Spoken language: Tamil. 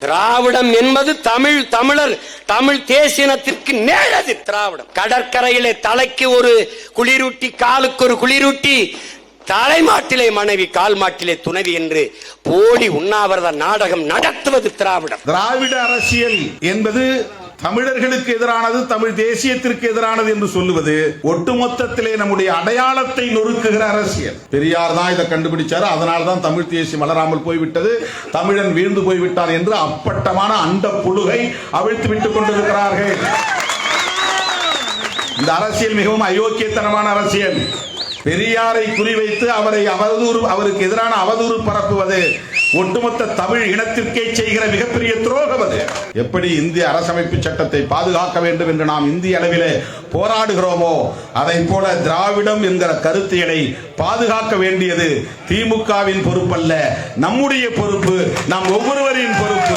திராவிடம் என்பது தமிழ் தமிழர் தமிழ் தேசினத்திற்கு நேரது. திராவிடம். கடற்கரையிலே தலைக்கு ஒரு குளிரூட்டி காலுக்கு ஒரு குளிரூட்டி தலைமாட்டிலே மனைவி கால் மாட்டிலே துணைவி என்று போலி உண்ணாவிரத நாடகம் நடத்துவது திராவிடம். திராவிட அரசியல் என்பது தமிழர்களுக்கு எதிரானது தமிழ் தேசியத்திற்கு எதிரானது என்று சொல்லுவது ஒட்டுமொத்தத்திலே நம்முடைய அடையாளத்தை நொறுக்குகிற அரசியல். பெரியார் தான் இதை கண்டுபிடிச்சார் அதனால தான் தமிழ் தேசியம் வளராமல் போய்விட்டது. தமிழன் வீழ்ந்து போய்விட்டார் என்று அப்பட்டமான அந்த புழுகை அவிழ்த்து விட்டுக் கொண்டிருக்கிறார்கள். இந்த அரசியல் மிகவும் அயோக்கியத்தனமான அரசியல். பெரியாரை குறிவைத்து அவரை அவதூறு அவருக்கு எதிரான அவதூறு பரப்புவது ஒட்டுமொத்த தமிழ் இனத்திற்கே செய்கிற மிகப்பெரிய துரோகம் அது. எப்படி இந்திய அரசமைப்பு சட்டத்தை பாதுகாக்க வேண்டும் என்று நாம் இந்திய அளவிலே போராடுகிறோமோ அதை போல திராவிடம் என்கிற கருத்தியலை பாதுகாக்க வேண்டியது திமுகவின் பொறுப்பல்ல நம்முடைய பொறுப்பு நம் ஒவ்வொருவரின் பொறுப்பு.